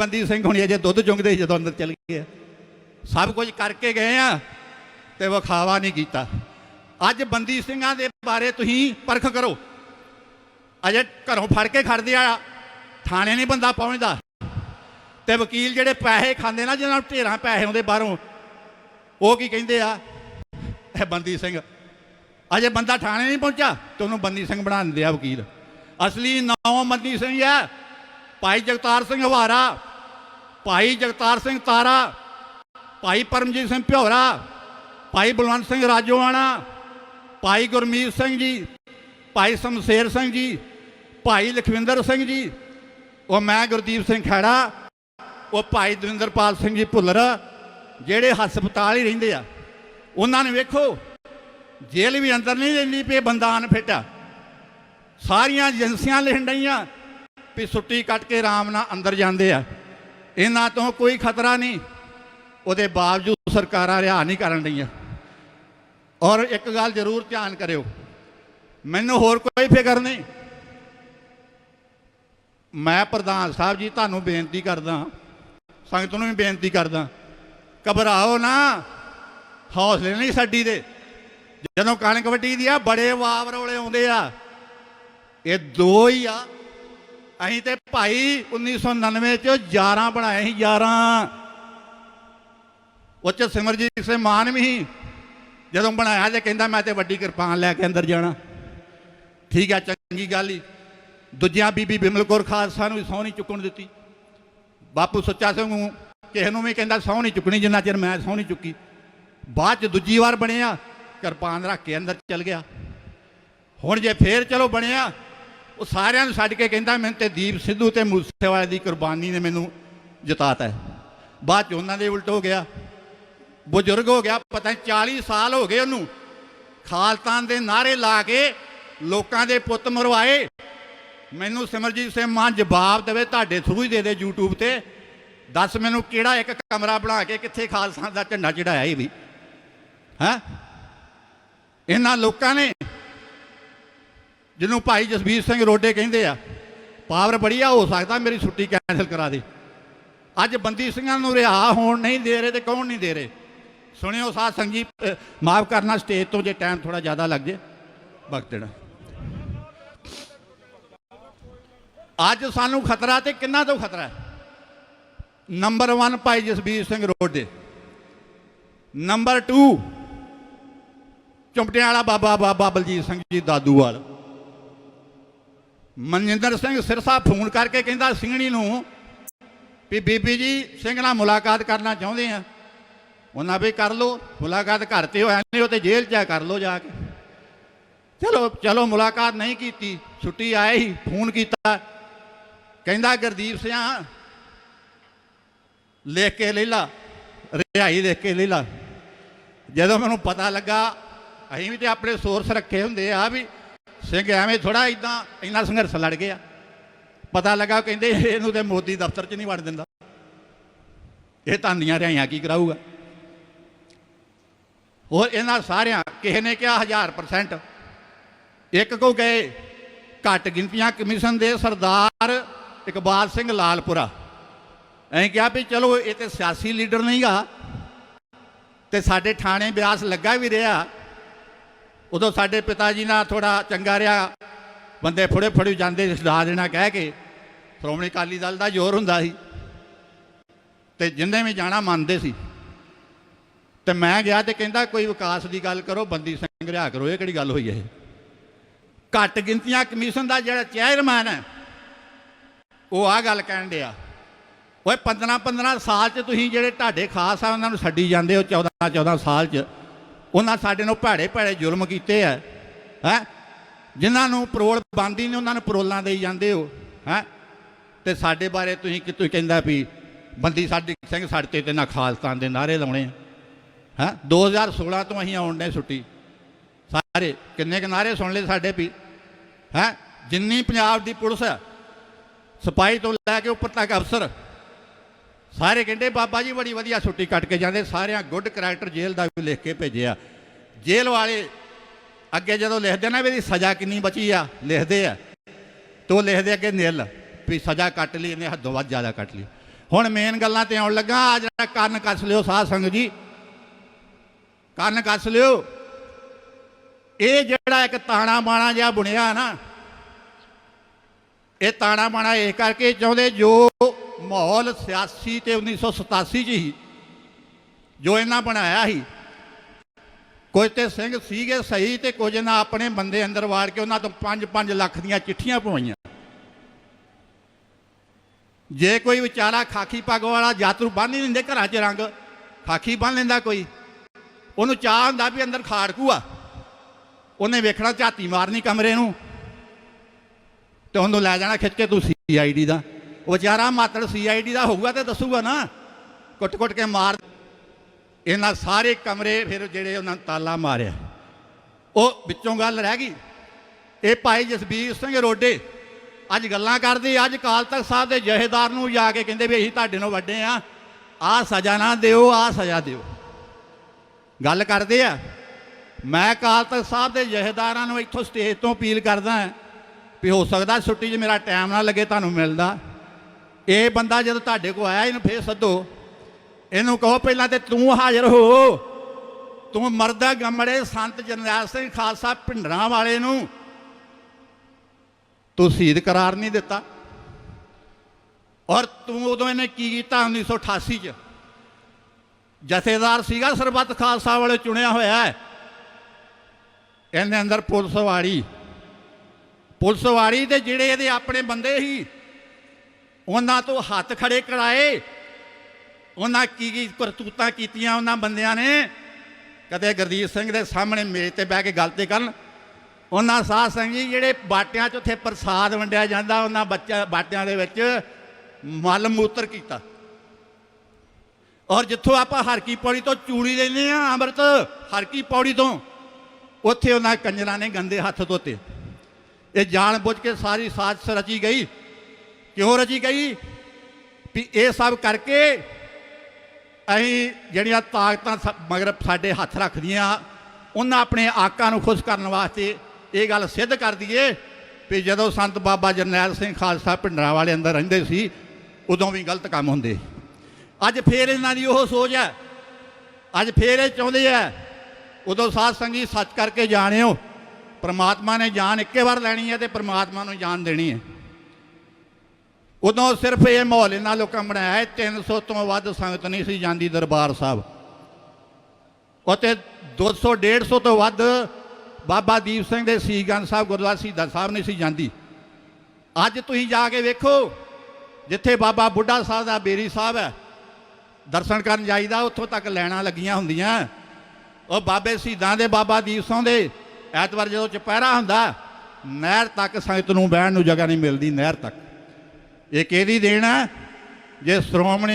ਬੰਦੀ ਸਿੰਘ ਹੁਣੀ ਅਜੇ ਦੁੱਧ ਚੁੰਗਦੇ ਜਦੋਂ ਅੰਦਰ ਚਲ ਗਏ ਸਭ ਕੁਝ ਕਰਕੇ ਗਏ ਆ ਤੇ ਵਿਖਾਵਾ ਨਹੀਂ ਕੀਤਾ। ਅੱਜ ਬੰਦੀ ਸਿੰਘਾਂ ਦੇ ਬਾਰੇ ਤੁਸੀਂ ਪਰਖ ਕਰੋ। ਅਜੇ ਘਰੋਂ ਫੜ ਕੇ ਖੜਦੇ ਆ, ਥਾਣੇ ਨਹੀਂ ਬੰਦਾ ਪਹੁੰਚਦਾ। ਤੇ ਵਕੀਲ ਜਿਹੜੇ ਪੈਸੇ ਖਾਂਦੇ ਨਾ, ਜਿਹਨਾਂ ਨੂੰ ਢੇਰਾਂ ਪੈਸੇ ਆਉਂਦੇ ਬਾਹਰੋਂ, ਉਹ ਕੀ ਕਹਿੰਦੇ ਆ? ਇਹ ਬੰਦੀ ਸਿੰਘ, ਅਜੇ ਬੰਦਾ ਥਾਣੇ ਨਹੀਂ ਪਹੁੰਚਾ ਤੇ ਉਹਨੂੰ ਬੰਦੀ ਸਿੰਘ ਬਣਾ ਦਿੰਦੇ ਆ ਵਕੀਲ। ਅਸਲੀ ਨਾਮ ਬੰਦੀ ਸਿੰਘ ਆ। ਭਾਈ ਜਗਤਾਰ ਸਿੰਘ ਹਵਾਰਾ ਭਾਈ ਜਗਤਾਰ ਸਿੰਘ ਤਾਰਾ, ਭਾਈ ਪਰਮਜੀਤ ਸਿੰਘ ਭਿਓਰਾ, ਭਾਈ ਬਲਵੰਤ ਸਿੰਘ ਰਾਜੋਆਣਾ, ਭਾਈ ਗੁਰਮੀਤ ਸਿੰਘ ਜੀ, ਭਾਈ ਸ਼ਮਸ਼ੇਰ ਸਿੰਘ ਜੀ, ਭਾਈ ਲਖਵਿੰਦਰ ਸਿੰਘ ਜੀ, ਉਹ ਮੈਂ ਗੁਰਦੀਪ ਸਿੰਘ ਖੈੜਾ ਉਹ ਭਾਈ ਦਵਿੰਦਰਪਾਲ ਸਿੰਘ ਜੀ ਭੁੱਲਰ, ਜਿਹੜੇ ਹਸਪਤਾਲ ਹੀ ਰਹਿੰਦੇ ਆ। ਉਹਨਾਂ ਨੇ ਵੇਖੋ, ਜੇਲ੍ਹ ਵੀ ਅੰਦਰ ਨਹੀਂ ਰਹਿੰਦੀ ਪਈ, ਬੰਦਾ ਅਨਫਿੱਟ ਆ। ਸਾਰੀਆਂ ਏਜੰਸੀਆਂ ਲਿਖਣ ਡਈਆਂ ਵੀ ਛੁੱਟੀ ਕੱਟ ਕੇ ਆਰਾਮ ਨਾਲ ਅੰਦਰ ਜਾਂਦੇ ਆ। ਇਹਨਾਂ ਤੋਂ ਕੋਈ ਖਤਰਾ ਨਹੀਂ। ਉਹਦੇ ਬਾਵਜੂਦ ਸਰਕਾਰਾਂ ਰਿਹਾ ਨਹੀਂ ਕਰਨ ਡਈਆਂ। ਔਰ ਇੱਕ ਗੱਲ ਜ਼ਰੂਰ ਧਿਆਨ ਕਰਿਓ। ਮੈਨੂੰ ਹੋਰ ਕੋਈ ਫਿਕਰ ਨਹੀਂ। ਮੈਂ ਪ੍ਰਧਾਨ ਸਾਹਿਬ ਜੀ, ਤੁਹਾਨੂੰ ਬੇਨਤੀ ਕਰਦਾ ਸੰਗਤ ਨੂੰ ਵੀ ਬੇਨਤੀ ਕਰਦਾ ਘਬਰਾਓ ਨਾ। ਹੌਸਲੇ ਨਹੀਂ ਛੱਡੀ ਦੇ। ਜਦੋਂ ਕਣਕ ਵੱਢੀ ਦੀ ਆ, ਬੜੇ ਵਾਵ ਰੋਲੇ ਆਉਂਦੇ ਆ। ਇਹ ਦੋ ਹੀ ਆ। ਅਸੀਂ ਤੇ ਭਾਈ 1999 ਚ 11 ਬਣਾਏ ਸੀ 11 ਉੱਚ ਸਿਮਰਜੀਤ ਸਿੰਘ ਮਾਨ ਵੀ ਸੀ। ਜਦੋਂ ਬਣਾਇਆ ਤੇ ਕਹਿੰਦਾ ਮੈਂ ਤੇ ਵੱਡੀ ਕਿਰਪਾਨ ਲੈ ਕੇ ਅੰਦਰ ਜਾਣਾ। ਠੀਕ ਆ, ਚੰਗੀ ਗੱਲ ਹੀ ਦੂਜਿਆਂ ਬੀਬੀ ਬਿਮਲ ਕੌਰ ਖਾਲਸਾ ਨੂੰ ਵੀ ਸਹੁੰ ਨਹੀਂ ਚੁੱਕਣ ਦਿੱਤੀ। ਬਾਪੂ ਸੱਚਾ ਸਿੰਘ ਨੂੰ ਕਿਸੇ ਨੂੰ ਵੀ ਕਹਿੰਦਾ ਸਹੁੰ ਨਹੀਂ ਚੁੱਕਣੀ, ਜਿੰਨਾ ਚਿਰ ਮੈਂ ਸਹੁੰ ਨਹੀਂ ਚੁੱਕੀ। ਬਾਅਦ ਚ ਦੂਜੀ ਵਾਰ ਬਣਿਆ, ਕਿਰਪਾਨ ਰੱਖ ਕੇ ਅੰਦਰ ਚਲ ਗਿਆ। ਹੁਣ ਜੇ ਫੇਰ ਚਲੋ ਬਣਿਆ ਉਹ ਸਾਰਿਆਂ ਨੂੰ ਛੱਡ ਕੇ ਕਹਿੰਦਾ, ਮੈਨੂੰ ਤੇ ਦੀਪ ਸਿੱਧੂ ਤੇ ਮੂਸੇਵਾਲੇ ਦੀ ਕੁਰਬਾਨੀ ਨੇ ਮੈਨੂੰ ਜਿਤਾਤਾ ਬਾਅਦ ਚ ਉਹਨਾਂ ਦੇ ਉਲਟ ਹੋ ਗਿਆ। ਬਜ਼ੁਰਗ ਹੋ ਗਿਆ, ਪਤਾ ਨਹੀਂ 40 ਸਾਲ ਹੋ ਗਏ ਉਹਨੂੰ। ਖਾਲਤਾਨ ਦੇ ਨਾਰੇ ਲਾ ਕੇ ਲੋਕਾਂ ਦੇ ਪੁੱਤ ਮਰਵਾਏ। ਮੈਨੂੰ ਸਿਮਰਜੀਤ ਸਿੰਘ ਮਾਨ ਜਵਾਬ ਦੇਵੇ, ਤੁਹਾਡੇ ਥਰੂ ਹੀ ਦੇ ਦੇ YouTube ਤੇ। ਦੱਸ ਮੈਨੂੰ ਕਿਹੜਾ ਇੱਕ ਕਮਰਾ ਬਣਾ ਕੇ ਕਿੱਥੇ ਖਾਲਸਾ ਦਾ ਝੰਡਾ ਚੜਾਇਆ ਇਹ ਵੀ? ਹੈ? ਇਹਨਾਂ ਲੋਕਾਂ ਨੇ ਜਿਹਨੂੰ ਭਾਈ ਜਸਬੀਰ ਸਿੰਘ ਰੋਡੇ ਕਹਿੰਦੇ ਆ, ਪਾਵਰ ਬੜੀ ਆ ਹੋ ਸਕਦਾ ਮੇਰੀ ਛੁੱਟੀ ਕੈਂਸਲ ਕਰਾ ਦੇ। ਅੱਜ ਬੰਦੀ ਸਿੰਘਾਂ ਨੂੰ ਰਿਹਾ ਹੋਣ ਨਹੀਂ ਦੇ ਰਹੇ ਤੇ ਕੌਣ ਨਹੀਂ ਦੇ ਰਹੇ? ਸੁਣਿਓ ਸਾਧ ਸੰਗੀ ਮਾਫ ਕਰਨਾ ਸਟੇਜ ਤੋਂ ਜੇ ਟਾਈਮ ਥੋੜਾ ਜ਼ਿਆਦਾ ਲੱਗ ਜੇ। ਵਕਤ ਦੇਣਾ। ਅੱਜ ਸਾਨੂੰ ਖਤਰਾ ਤੇ ਕਿੰਨਾ ਤੋਂ ਖਤਰਾ ਹੈ? ਨੰਬਰ 1 ਭਾਈ ਜਸਬੀਰ ਸਿੰਘ ਰੋਡੇ। ਨੰਬਰ 2 ਚੁੰਪਟਿਆਂ ਵਾਲਾ ਬਾਬਾ ਬਾਬਾ ਬਲਜੀਤ ਸਿੰਘ ਜੀ ਦਾਦੂਵਾਲ। ਮਨਜਿੰਦਰ ਸਿੰਘ ਸਿਰਸਾ ਫੋਨ ਕਰਕੇ ਕਹਿੰਦਾ ਸਿੰਘਣੀ ਨੂੰ ਵੀ ਬੀਬੀ ਜੀ ਸਿੰਘ ਨਾਲ ਮੁਲਾਕਾਤ ਕਰਨਾ ਚਾਹੁੰਦੇ ਆ। ਉਹਨਾਂ ਵੀ ਕਰ ਲੋ ਮੁਲਾਕਾਤ ਘਰ ਤੇ ਹੋਇਆ ਨਹੀਂ ਉਹ ਤੇ ਜੇਲ੍ਹ ਚ ਆ, ਕਰ ਲੋ ਜਾ ਕੇ। ਚਲੋ ਚਲੋ ਮੁਲਾਕਾਤ ਨਹੀਂ ਕੀਤੀ ਛੁੱਟੀ ਆਏ ਹੀ ਫੋਨ ਕੀਤਾ। ਕਹਿੰਦਾ ਗੁਰਦੀਪ ਸਿੰਘ ਲਿਖ ਕੇ ਲੈ ਲਾ ਰਿਹਾਈ ਦੇਖ ਕੇ ਲੈ ਲਾ। ਜਦੋਂ ਮੈਨੂੰ ਪਤਾ ਲੱਗਾ ਅਸੀਂ ਵੀ ਤੇ ਆਪਣੇ ਸੋਰਸ ਰੱਖੇ ਹੁੰਦੇ ਆ ਵੀ ਸਿੰਘ ਐਵੇਂ ਥੋੜਾ ਇਦਾਂ ਇੰਨਾ ਸੰਘਰਸ਼ ਲੜ ਗਿਆ ਪਤਾ ਲੱਗਾ ਕਹਿੰਦੇ ਇਹਨੂੰ ਤੇ ਮੋਦੀ ਦਫ਼ਤਰ 'ਚ ਨਹੀਂ ਵੜ ਦਿੰਦਾ। ਇਹ ਧੰਦੀਆਂ ਰਿਹਾਈਆਂ ਕੀ ਕਰਾਊਗਾ? ਹੋਰ ਇਹਨਾਂ ਸਾਰਿਆਂ ਕਿਸੇ ਨੇ ਕਿਹਾ 1000% ਇੱਕ ਕੋ ਗਏ, ਘੱਟ ਗਿਣਤੀਆਂ ਕਮਿਸ਼ਨ ਦੇ ਸਰਦਾਰ ਇਕਬਾਲ ਸਿੰਘ ਲਾਲਪੁਰਾ। ਐਂ ਕਿਹਾ ਵੀ ਚਲੋ ਇਹ ਤੇ ਸਿਆਸੀ ਲੀਡਰ ਨਹੀਂਗਾ। ਤੇ ਸਾਡੇ ਥਾਣੇ ਬਿਆਸ ਲੱਗਾ ਵੀ ਰਿਹਾ। ਉਦੋਂ ਸਾਡੇ ਪਿਤਾ ਜੀ ਨਾਲ ਥੋੜਾ ਚੰਗਾ ਰਿਹਾ। ਬੰਦੇ ਫੜੇ ਫੜੇ ਜਾਂਦੇ ਸਦਾ ਦੇਣਾ ਕਹਿ ਕੇ। ਸ਼੍ਰੋਮਣੀ ਅਕਾਲੀ ਦਲ ਦਾ ਜ਼ੋਰ ਹੁੰਦਾ ਸੀ। ਤੇ ਜਿੰਨੇ ਵੀ ਜਾਣਾ ਮੰਨਦੇ ਸੀ। ਤੇ ਮੈਂ ਗਿਆ ਤੇ ਕਹਿੰਦਾ, ਕੋਈ ਵਿਕਾਸ ਦੀ ਗੱਲ ਕਰੋ, ਬੰਦੀ ਸਿੰਘ ਰਿਹਾ ਕਰੋ, ਇਹ ਕਿਹੜੀ ਗੱਲ ਹੋਈ ਹੈ ਘੱਟ ਗਿਣਤੀਆਂ ਕਮਿਸ਼ਨ ਦਾ ਜਿਹੜਾ ਚੇਅਰਮੈਨ ਹੈ, ਉਹ ਆ ਗੱਲ ਕਹਿਣ ਡਿਆ। ਓਏ 15 15 ਸਾਲ ਚ ਤੁਸੀਂ ਜਿਹੜੇ ਢਾਡੇ ਖਾਸ ਆ, ਉਹਨਾਂ ਨੂੰ ਛੱਡੀ ਜਾਂਦੇ ਹੋ 14 14 ਸਾਲ ਚ। ਉਹਨਾਂ ਸਾਡੇ ਨੂੰ ਭੈੜੇ ਭੈੜੇ ਜ਼ੁਲਮ ਕੀਤੇ ਆ, ਹੈ? ਜਿਨ੍ਹਾਂ ਨੂੰ ਪਰੋਲ ਬੰਦੀ ਨੇ ਉਹਨਾਂ ਨੂੰ ਪਰੋਲਾਂ ਦੇਈ ਜਾਂਦੇ ਹੋ, ਹੈ? ਤੇ ਸਾਡੇ ਬਾਰੇ ਤੁਸੀਂ ਕਿ ਤੁਸੀਂ ਕਹਿੰਦਾ ਵੀ ਬੰਦੀ ਸਾਡੀ ਸਿੰਘ ਸਾਡੇ ਤੇ ਤੇ ਨਾ ਖਾਲਸਤਾਨ ਦੇ ਨਾਰੇ ਲਾਉਣੇ ਆ, ਹੈ? 2016 ਤੋਂ ਅਸੀਂ ਆਉਣ ਦੇ ਛੁੱਟੀ। ਸਾਰੇ ਕਿੰਨੇ ਕੁ ਨਾਰੇ ਸੁਣ ਲਏ ਸਾਡੇ ਵੀ, ਹੈ? ਜਿੰਨੀ ਪੰਜਾਬ ਦੀ ਪੁਲਿਸ ਹੈ ਸਿਪਾਹੀ ਤੋਂ ਲੈ ਕੇ ਉੱਪਰ ਤੱਕ ਅਫਸਰ ਸਾਰੇ ਕਹਿੰਦੇ, ਬਾਬਾ ਜੀ, ਬੜੀ ਵਧੀਆ ਛੁੱਟੀ ਕੱਟ ਕੇ ਜਾਂਦੇ। ਸਾਰਿਆਂ ਗੁੱਡ ਕਰੈਕਟਰ ਜੇਲ੍ਹ ਦਾ ਵੀ ਲਿਖ ਕੇ ਭੇਜਿਆ ਜੇਲ੍ਹ ਵਾਲੇ ਅੱਗੇ ਜਦੋਂ ਲਿਖਦੇ ਨਾ ਵੀ ਇਹਦੀ ਸਜ਼ਾ ਕਿੰਨੀ ਬਚੀ ਆ, ਲਿਖਦੇ ਆ। ਤੋ ਲਿਖਦੇ ਅੱਗੇ ਨਿਲ ਵੀ ਸਜ਼ਾ ਕੱਟ ਲਈ, ਇਹਨੇ ਹੱਦੋਂ ਵੱਧ ਜ਼ਿਆਦਾ ਕੱਟ ਲਈ। ਹੁਣ ਮੇਨ ਗੱਲਾਂ ਤੇ ਆਉਣ ਲੱਗਾ, ਆ ਜਿਹੜਾ ਕੰਨ ਕੱਸ ਲਿਓ ਸਾਧ ਸੰਗਤ ਜੀ। ਕੰਨ ਕੱਸ ਲਿਓ। ਇਹ ਜਿਹੜਾ ਇੱਕ ਤਾਣਾ ਬਾਣਾ ਜਿਹਾ ਬੁਣਿਆ ਨਾ, ਇਹ ਤਾਣਾ ਬਾਣਾ ਇਹ ਕਰਕੇ ਚਾਹੁੰਦੇ ਜੋ ਮਾਹੌਲ ਸਿਆਸੀ ਤੇ 1987 ਚ ਹੀ, ਜੋ ਇਹਨਾਂ ਬਣਾਇਆ ਸੀ। ਕੁਝ ਤੇ ਸਿੰਘ ਸੀਗੇ ਸਹੀ ਤੇ ਕੁਝ ਨਾ ਆਪਣੇ ਬੰਦੇ ਅੰਦਰ ਵਾੜ ਕੇ ਉਹਨਾਂ ਤੋਂ 5-5 ਲੱਖ ਦੀਆਂ ਚਿੱਠੀਆਂ ਪਵਾਈਆਂ। ਜੇ ਕੋਈ ਵਿਚਾਰਾ ਖਾਕੀ ਪੱਗ ਵਾਲਾ ਜਾਤਰੂ ਬੰਨ ਹੀ ਲੈਂਦੇ ਘਰਾਂ 'ਚ ਰੰਗ, ਖਾਕੀ ਬੰਨ ਲੈਂਦਾ ਕੋਈ, ਉਹਨੂੰ ਚਾਹ ਹੁੰਦਾ ਵੀ ਅੰਦਰ ਖਾੜਕੂ ਆ ਉਹਨੇ ਵੇਖਣਾ ਝਾਤੀ ਮਾਰਨੀ ਕਮਰੇ ਨੂੰ, ਤੇ ਉਹਨੂੰ ਲੈ ਜਾਣਾ ਖਿੱਚ ਕੇ ਤੂੰ ਸੀਆਈਡੀ ਦਾ। ਵਿਚਾਰਾ ਮਾਤੜ ਸੀਆਈਡੀ ਦਾ ਹੋਊਗਾ ਤੇ ਦੱਸੂਗਾ ਨਾ। ਕੁੱਟ-ਕੁੱਟ ਕੇ ਮਾਰ। ਇਹਨਾਂ ਸਾਰੇ ਕਮਰੇ ਫਿਰ ਜਿਹੜੇ ਉਹਨਾਂ ਤਾਲਾ ਮਾਰਿਆ। ਉਹ ਵਿੱਚੋਂ ਗੱਲ ਰਹਿ ਗਈ। ਇਹ ਭਾਈ ਜਸਬੀਰ ਸਿੰਘ ਰੋਡੇ ਅੱਜ ਗੱਲਾਂ ਕਰਦੇ, ਅੱਜ ਕਾਲ ਤਖਤ ਸਾਹਿਬ ਦੇ ਜਹੇਦਾਰ ਨੂੰ ਜਾ ਕੇ ਕਹਿੰਦੇ ਵੀ ਅਸੀਂ ਤੁਹਾਡੇ ਨਾਲੋਂ ਵੱਡੇ ਆ ਆਹ ਸਜ਼ਾ ਨਾ ਦਿਓ, ਆਹ ਸਜ਼ਾ ਦਿਓ। ਗੱਲ ਕਰਦੇ ਆ। ਮੈਂ ਕਾਲ ਤਖਤ ਸਾਹਿਬ ਦੇ ਜਹੇਦਾਰਾਂ ਨੂੰ ਇੱਥੋਂ ਸਟੇਜ ਤੋਂ ਅਪੀਲ ਕਰਦਾ ਵੀ ਹੋ ਸਕਦਾ ਛੁੱਟੀ 'ਚ ਮੇਰਾ ਟਾਈਮ ਨਾ ਲੱਗੇ, ਤੁਹਾਨੂੰ ਮਿਲਦਾ। ਇਹ ਬੰਦਾ ਜਦੋਂ ਤੁਹਾਡੇ ਕੋਲ ਆਇਆ, ਇਹਨੂੰ ਫੇਰ ਸੱਦੋ। ਇਹਨੂੰ ਕਹੋ ਪਹਿਲਾਂ ਤੇ ਤੂੰ ਹਾਜ਼ਰ ਹੋ। ਤੂੰ ਮਰਦਾ ਗਮੜੇ ਸੰਤ ਜਰਨੈਲ ਸਿੰਘ ਖਾਲਸਾ ਭਿੰਡਰਾਂ ਵਾਲੇ ਨੂੰ। ਤੂੰ ਸ਼ਹੀਦ ਕਰਾਰ ਨਹੀਂ ਦਿੱਤਾ। ਔਰ ਤੂੰ ਉਦੋਂ ਇਹਨੇ ਕੀ ਕੀਤਾ 1988 ਚ? ਜਥੇਦਾਰ ਸੀਗਾ ਸਰਬੱਤ ਖਾਲਸਾ ਵਾਲੇ ਚੁਣਿਆ ਹੋਇਆ ਹੈ। ਇਹਦੇ ਅੰਦਰ ਪੁਲਿਸ ਵਾੜੀ। ਪੁਲਿਸ ਵਾੜੀ ਤੇ ਜਿਹੜੇ ਇਹਦੇ ਆਪਣੇ ਬੰਦੇ ਸੀ ਉਹਨਾਂ ਤੋਂ ਹੱਥ ਖੜੇ ਕਰਾਏ। ਉਹਨਾਂ ਕੀ ਕੀ ਕਰਤੂਤਾਂ ਕੀਤੀਆਂ ਉਹਨਾਂ ਬੰਦਿਆਂ ਨੇ। ਕਦੇ ਗੁਰਦੀਪ ਸਿੰਘ ਦੇ ਸਾਹਮਣੇ ਮੇਜ਼ ਤੇ ਬਹਿ ਕੇ ਗੱਲ ਤੇ ਕਰਨ। ਉਹਨਾਂ ਸਾਧ ਸਿੰਘ ਜੀ ਜਿਹੜੇ ਬਾਟਿਆਂ 'ਚ ਉੱਥੇ ਪ੍ਰਸਾਦ ਵੰਡਿਆ ਜਾਂਦਾ, ਉਹਨਾਂ ਬੱਚਾ ਬਾਟਿਆਂ ਦੇ ਵਿੱਚ ਮਲ ਮੂਤਰ ਕੀਤਾ। ਔਰ ਜਿੱਥੋਂ ਆਪਾਂ ਹਰਕੀ ਪੌੜੀ ਤੋਂ ਚੂੜੀ ਲੈਂਦੇ ਆ ਅੰਮ੍ਰਿਤ, ਹਰਕੀ ਪੌੜੀ ਤੋਂ, ਉੱਥੇ ਉਹਨਾਂ ਕੰਜਰਾਂ ਨੇ ਗੰਦੇ ਹੱਥ ਧੋਤੇ। ਇਹ ਜਾਣ ਬੁੱਝ ਕੇ ਸਾਰੀ ਸਾਜ਼ਿਸ਼ ਰਚੀ ਗਈ। ਕਿਉਂ ਰਚੀ ਗਈ? ਵੀ ਇਹ ਸਭ ਕਰਕੇ ਅਸੀਂ ਜਿਹੜੀਆਂ ਤਾਕਤਾਂ ਸ- ਮਗਰ ਸਾਡੇ ਹੱਥ ਰੱਖਦੀਆਂ, ਉਹਨਾਂ ਆਪਣੇ ਆਕਾ ਨੂੰ ਖੁਸ਼ ਕਰਨ ਵਾਸਤੇ ਇਹ ਗੱਲ ਸਿੱਧ ਕਰ ਦਈਏ ਵੀ ਜਦੋਂ ਸੰਤ ਬਾਬਾ ਜਰਨੈਲ ਸਿੰਘ ਖਾਲਸਾ ਭਿੰਡਰਾਂ ਵਾਲੇ ਅੰਦਰ ਰਹਿੰਦੇ ਸੀ, ਉਦੋਂ ਵੀ ਗਲਤ ਕੰਮ ਹੁੰਦੇ। ਅੱਜ ਫੇਰ ਇਹਨਾਂ ਦੀ ਉਹ ਸੋਚ ਹੈ। ਅੱਜ ਫੇਰ ਇਹ ਚਾਹੁੰਦੇ ਆ ਉਦੋਂ ਸਾਧ ਸੰਗੀ ਸੱਚ ਕਰਕੇ ਜਾਣਿਓ, ਪਰਮਾਤਮਾ ਨੇ ਜਾਨ ਇੱਕੇ ਵਾਰ ਲੈਣੀ ਹੈ ਤੇ ਪਰਮਾਤਮਾ ਨੂੰ ਜਾਨ ਦੇਣੀ ਹੈ। ਉਦੋਂ ਸਿਰਫ ਇਹ ਮਾਹੌਲ ਇਹਨਾਂ ਲੋਕਾਂ ਬਣਾਇਆ ਹੈ 300 ਤੋਂ ਵੱਧ ਸੰਗਤ ਨਹੀਂ ਸੀ ਜਾਂਦੀ ਦਰਬਾਰ ਸਾਹਿਬ। ਉਤੇ 200 150 ਤੋਂ ਵੱਧ ਬਾਬਾ ਦੀਪ ਸਿੰਘ ਦੇ ਸੀਗੰਜ ਸਾਹਿਬ, ਗੁਰਦੁਆਰਾ ਸ਼ਹੀਦਾਂ ਸਾਹਿਬ ਨਹੀਂ ਸੀ ਜਾਂਦੀ। ਅੱਜ ਤੁਸੀਂ ਜਾ ਕੇ ਵੇਖੋ, ਜਿੱਥੇ ਬਾਬਾ ਬੁੱਢਾ ਸਾਹਿਬ ਦਾ ਬੇਰੀ ਸਾਹਿਬ ਹੈ, ਦਰਸ਼ਨ ਕਰਨ ਜਾਈਦਾ, ਉੱਥੋਂ ਤੱਕ ਲੈਣਾ ਲੱਗੀਆਂ ਹੁੰਦੀਆਂ। ਉਹ ਬਾਬੇ ਸ਼ਹੀਦਾਂ ਦੇ, ਬਾਬਾ ਦੀਪ ਸਿੰਘ ਦੇ, ਐਤਵਾਰ ਜਦੋਂ ਚਪਹਿਰਾ ਹੁੰਦਾ, ਨਹਿਰ ਤੱਕ ਸੰਗਤ ਨੂੰ ਬਹਿਣ ਨੂੰ ਜਗ੍ਹਾ ਨਹੀਂ ਮਿਲਦੀ, ਨਹਿਰ ਤੱਕ। ਇਹ ਕਿਹਦੀ ਦੇਣ ਹੈ ਜੇ ਸ਼੍ਰੋਮਣੀ